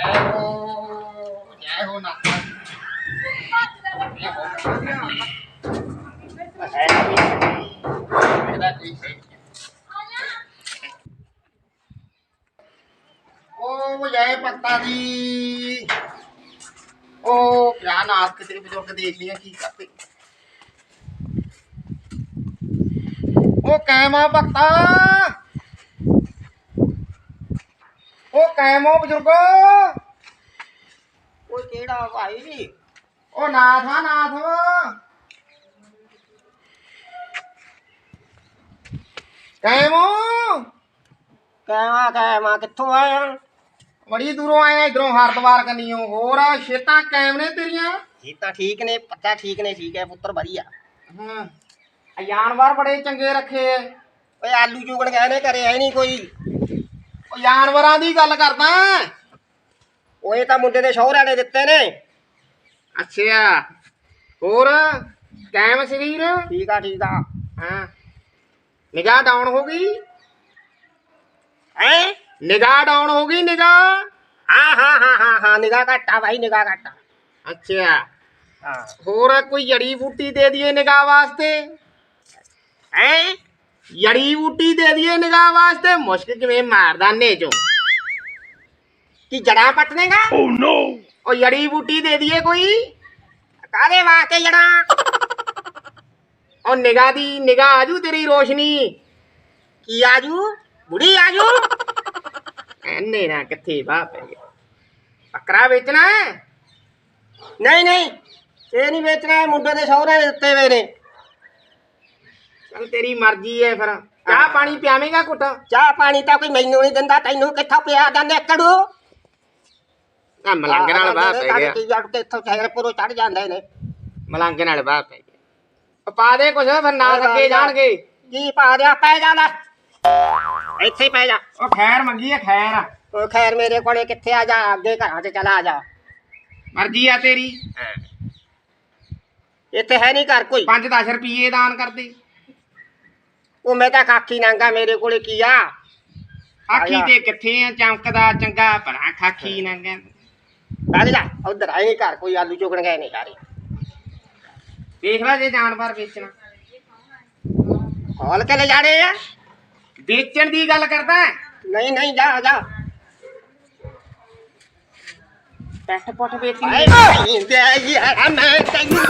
ਜੈ ਹੋ ਜੈ ਹੋ ਨਾ ਇਹਦਾ ਕੋਈ ਸਹੀ ਨਹੀਂ। ਉਹ ਜੈ ਭਗਤਾ ਜੀ ਉਹ ਕਿਆ ਨਾਥ ਕਿਤੇ ਬਜ਼ੁਰਗ ਦੇਖ ਲਿਆ ਕੀ ਕਰਦੇ ਉਹ ਕਾਇਮਾ ਕਾਇਮੋ ਬਜ਼ੁਰਗੋ। ਉਹ ਕਿਹੜਾ ਭਾਈ ਉਹ ਨਾਥ ਆ ਨਾਥ। ਕਾਇਮੋ ਕਹਿਵਾ ਕਹਿਵਾ ਕਿੱਥੋਂ ਆਇਆ ਬੜੀ ਦੂਰੋਂ ਆਇਆ ਇਧਰੋਂ ਹਰਦਵਾਰ ਕੰਨੀਓ। ਹੋਰ ਛੇਤਾਂ ਕਾਇਮ ਨੇ ਤੇਰੀਆਂ? ਇਹ ਤਾਂ ਠੀਕ ਨੇ ਪੱਕਾ ਠੀਕ ਨੇ ਠੀਕ ਹੈ ਪੁੱਤਰ ਵਧੀਆ। ਹਾਂ। ਆ ਜਾਨਵਰ ਬੜੇ ਚੰਗੇ ਰੱਖੇ। ਓਏ ਆਲੂ ਚੁਗਣ ਗਏ ਨੇ ਘਰੇ ਹੈ ਨਹੀਂ ਕੋਈ। ਉਹ ਜਾਨਵਰਾਂ ਦੀ ਗੱਲ ਕਰਦਾ। ਓਏ ਤਾਂ ਮੁੰਡੇ ਦੇ ਸ਼ੌਹਰਿਆਂ ਨੇ ਦਿੱਤੇ ਨੇ। ਅੱਛਾ ਹੋਰ ਕਾਇਮ ਸਰੀਰ? ਠੀਕ ਆ ਠੀਕ ਆ। ਹਾਂ। ਨਿਗਾਹ ਡਾਊਨ ਹੋ ਗਈ? ਹੈ? ਨਿਗਾਹ ਡਾਊਨ ਹੋ ਗਈ ਨਿਗਾਹ? ਹਾਂ ਹਾਂ ਹਾਂ ਹਾਂ ਹਾਂ ਨਿਗਾਹ ਘੱਟਾ ਭਾਈ ਨਿਗਾਹ ਘੱਟਾ ਅੱਛਾ ਹਾਂ। ਹੋਰ ਕੋਈ ਜੜੀ ਬੂਟੀ ਦੇ ਦਈਏ ਨਿਗਾਹ ਵਾਸਤੇ? ਹੈ? ਜੜੀ ਬੂਟੀ ਦੇ ਦਈਏ ਨਿਗਾਹ ਵਾਸਤੇ। ਮੁਸ਼ਕ ਕਿਵੇਂ ਮਾਰਦਾ ਨੇਜੋ? ਕੀ ਜੜਾ ਪਟਨੇਗਾ ਉਹ ਜੜੀ ਬੂਟੀ ਦੇ ਦਈਏ ਕੋਈ? ਕਾਦੇ ਵਾਸਤੇ ਜੜਾ ਉਹ ਨਿਗਾਹ ਦੀ ਨਿਗਾਹ ਆਜੂ ਤੇਰੀ ਰੋਸ਼ਨੀ। ਕੀ ਆਜੂ ਬੁੜੀ ਆਜੂ ਐਨੇ ਨਾ ਕਿੱਥੇ ਬਾਹ ਪੈ ਗਿਆ। ਬੱਕਰਾ ਵੇਚਣਾ ਹੈ? ਨਹੀਂ ਨਹੀਂ ਇਹ ਨਹੀਂ ਵੇਚਣਾ ਮੁੰਡੇ ਦੇ ਸ਼ੌਹਰਿਆਂ ਨੇ ਦਿੱਤੇ ਹੋਏ ਨੇ। ਚੱਲ ਤੇਰੀ ਮਰਜ਼ੀ ਹੈ ਫਿਰ। ਚਾਹ ਪਾਣੀ ਪਿਆਵੇਂਗਾ ਘੁੱਟ? ਚਾਹ ਪਾਣੀ ਤਾਂ ਕੋਈ ਮੈਨੂੰ ਨਹੀਂ ਦਿੰਦਾ ਤੈਨੂੰ ਕਿੱਥੋਂ ਪਿਆ ਜਾਂਦੇ ਕੜੂ ਆ ਮਲੰਗ ਨਾਲ ਬਾਹ ਪੈ ਗਿਆ। ਕੀ ਜੜ ਕੇ ਇੱਥੋਂ ਸ਼ਹਿਰਪੁਰੋਂ ਚੜ ਜਾਂਦੇ ਨੇ। ਮਲੰਗ ਨਾਲ ਬਾਹ ਪੈ ਗਿਆ। ਪਾ ਦੇ ਕੁਛ ਫਿਰ ਨਾ ਲੱਗੇ ਜਾਣਗੇ। ਕੀ ਪਾ ਦਿਆ ਪੈ ਜਾ ਲੈ। ਇੱਥੇ ਹੀ ਪੈ ਜਾ। ਉਹ ਖੈਰ ਮੰਗੀ ਹੈ ਖੈਰ। ਉਹ ਖੈਰ ਮੇਰੇ ਕੋਲੇ ਕਿੱਥੇ ਆ ਜਾ ਅੱਗੇ ਘਰਾਂ 'ਚ ਚਲਾ ਜਾ। ਮਰਜ਼ੀ ਆ ਤੇਰੀ। ਇੱਥੇ ਹੈ ਨਹੀਂ ਘਰ ਕੋਈ। 5-10 ਰੁਪਏ ਦਾਨ ਕਰਦੇ। ਉਹ ਮੈਂ ਤਾਂ ਖਾਕੀ ਨਾਂਗਾ ਮੇਰੇ ਕੋਲੇ ਕੀ ਆ? ਆਖੀ। ਤੇ ਕਿੱਥੇ ਆ? ਚਮਕਦਾ ਚੰਗਾ ਭਲਾ ਖਾਖੀ ਨੰਗਾ। ਚੱਲ ਜਾ ਉਧਰ ਆਏ ਨਹੀਂ ਘਰ ਕੋਈ ਆਲੂ ਚੁਗਣ ਗਏ ਨਹੀਂ ਸਾਰੇ। ਦੇਖ ਲੈ ਜੇ ਜਾਨਵਰ ਵੇਚਣਾ। ਹੌਲ ਕੇ ਲੈ ਜਾਣੇ ਆ। ਵੇਚਣ ਦੀ ਗੱਲ ਕਰਦਾ? ਨਹੀਂ ਨਹੀਂ ਜਾ ਜਾ। ਪੈਟ ਪੁੱਟ ਆਏ ਭਾਈ ਦੇ ਯਾਰ ਮੈਂ ਤੈਨੂੰ